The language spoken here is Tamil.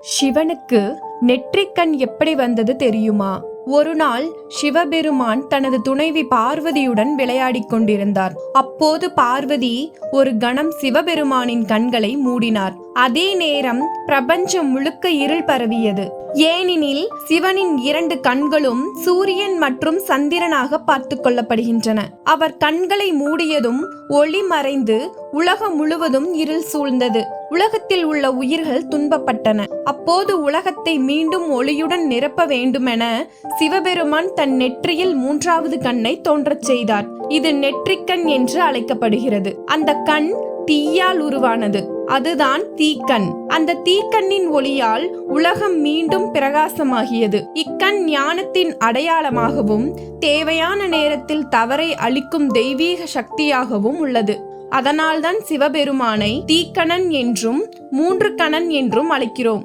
சிவனுக்கு நெற்றிக்கண் எப்படி வந்தது தெரியுமா? ஒரு நாள் சிவபெருமான் தனது துணைவி பார்வதியுடன் விளையாடிக் கொண்டிருந்தார். அப்போது பார்வதி ஒரு கணம் சிவபெருமானின் கண்களை மூடினார். அதே நேரம் பிரபஞ்சம் முழுக்க இருள் பரவியது. ஏனெனில் சிவனின் இரண்டு கண்களும் சூரியன் மற்றும் சந்திரனாக பார்த்து கொள்ளப்படுகின்றன. அவர் கண்களை மூடியதும் ஒளி மறைந்து உலகம் முழுவதும் இருள் சூழ்ந்தது. உலகத்தில் உள்ள உயிர்கள் துன்பப்பட்டன. அப்போது உலகத்தை மீண்டும் ஒளியுடன் நிரப்ப வேண்டுமென சிவபெருமான் தன் நெற்றியில் மூன்றாவது கண்ணை தோன்றச் செய்தார். இது நெற்றிக்கண் என்று அழைக்கப்படுகிறது. அந்த கண் தீயால் உருவானது. அதுதான் தீக்கண். அந்த தீக்கண்ணின் ஒளியால் உலகம் மீண்டும் பிரகாசமாகியது. இக்கண் ஞானத்தின் அடையாளமாகவும் தேவையான நேரத்தில் தவறை அளிக்கும் தெய்வீக சக்தியாகவும் உள்ளது. அதனால்தான் சிவபெருமானை தீக்கணன் என்றும் மூன்று கணன் என்றும் அழைக்கிறோம்.